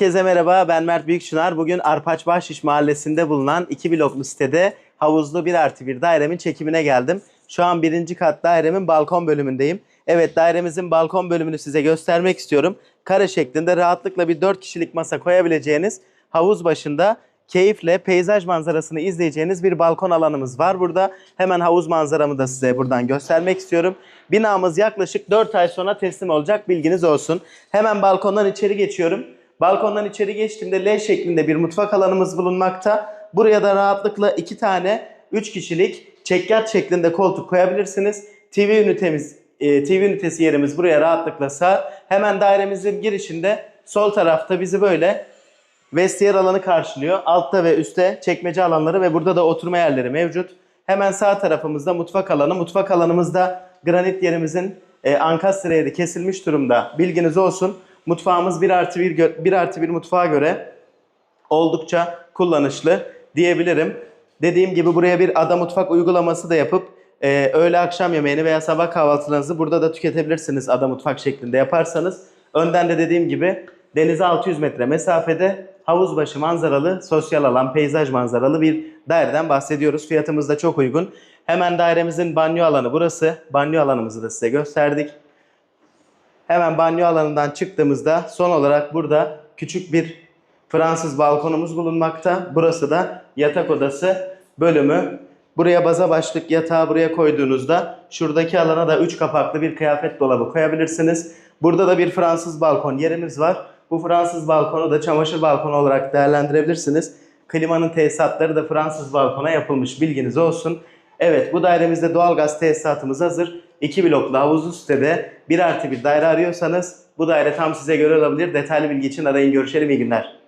Herkese merhaba ben Mert Büyükçınar. Bugün Arpaç Bahşiş Mahallesi'nde bulunan iki bloklu sitede havuzlu 1 artı 1 dairemin çekimine geldim. Şu an birinci kat dairemin balkon bölümündeyim. Evet dairemizin balkon bölümünü size göstermek istiyorum. Kare şeklinde rahatlıkla bir 4 kişilik masa koyabileceğiniz havuz başında keyifle peyzaj manzarasını izleyeceğiniz bir balkon alanımız var burada. Hemen havuz manzaramı da size buradan göstermek istiyorum. Binamız yaklaşık 4 ay sonra teslim olacak bilginiz olsun. Hemen balkondan içeri geçiyorum. Balkondan içeri geçtiğimde L şeklinde bir mutfak alanımız bulunmakta. Buraya da rahatlıkla iki tane 3 kişilik çekyat şeklinde koltuk koyabilirsiniz. TV ünitemiz, e, TV ünitesi yerimiz buraya rahatlıkla sığar. Hemen dairemizin girişinde sol tarafta bizi böyle vestiyer alanı karşılıyor. Altta ve üstte çekmece alanları ve burada da oturma yerleri mevcut. Hemen sağ tarafımızda mutfak alanı. Mutfak alanımızda granit yerimizin e, ankastre kesilmiş durumda. Bilginiz olsun. Mutfağımız 1 artı 1, gö- 1 artı 1 mutfağa göre oldukça kullanışlı diyebilirim. Dediğim gibi buraya bir ada mutfak uygulaması da yapıp e, öğle akşam yemeğini veya sabah kahvaltılarınızı burada da tüketebilirsiniz ada mutfak şeklinde yaparsanız. Önden de dediğim gibi denize 600 metre mesafede havuz başı manzaralı, sosyal alan, peyzaj manzaralı bir daireden bahsediyoruz. Fiyatımız da çok uygun. Hemen dairemizin banyo alanı burası. Banyo alanımızı da size gösterdik. Hemen banyo alanından çıktığımızda son olarak burada küçük bir Fransız balkonumuz bulunmakta. Burası da yatak odası bölümü. Buraya baza başlık yatağı buraya koyduğunuzda şuradaki alana da 3 kapaklı bir kıyafet dolabı koyabilirsiniz. Burada da bir Fransız balkon yerimiz var. Bu Fransız balkonu da çamaşır balkonu olarak değerlendirebilirsiniz. Klimanın tesisatları da Fransız balkona yapılmış bilginiz olsun. Evet bu dairemizde doğalgaz tesisatımız hazır. 2 bloklu havuzlu sitede 1 artı bir daire arıyorsanız bu daire tam size göre olabilir. Detaylı bilgi için arayın görüşelim iyi günler.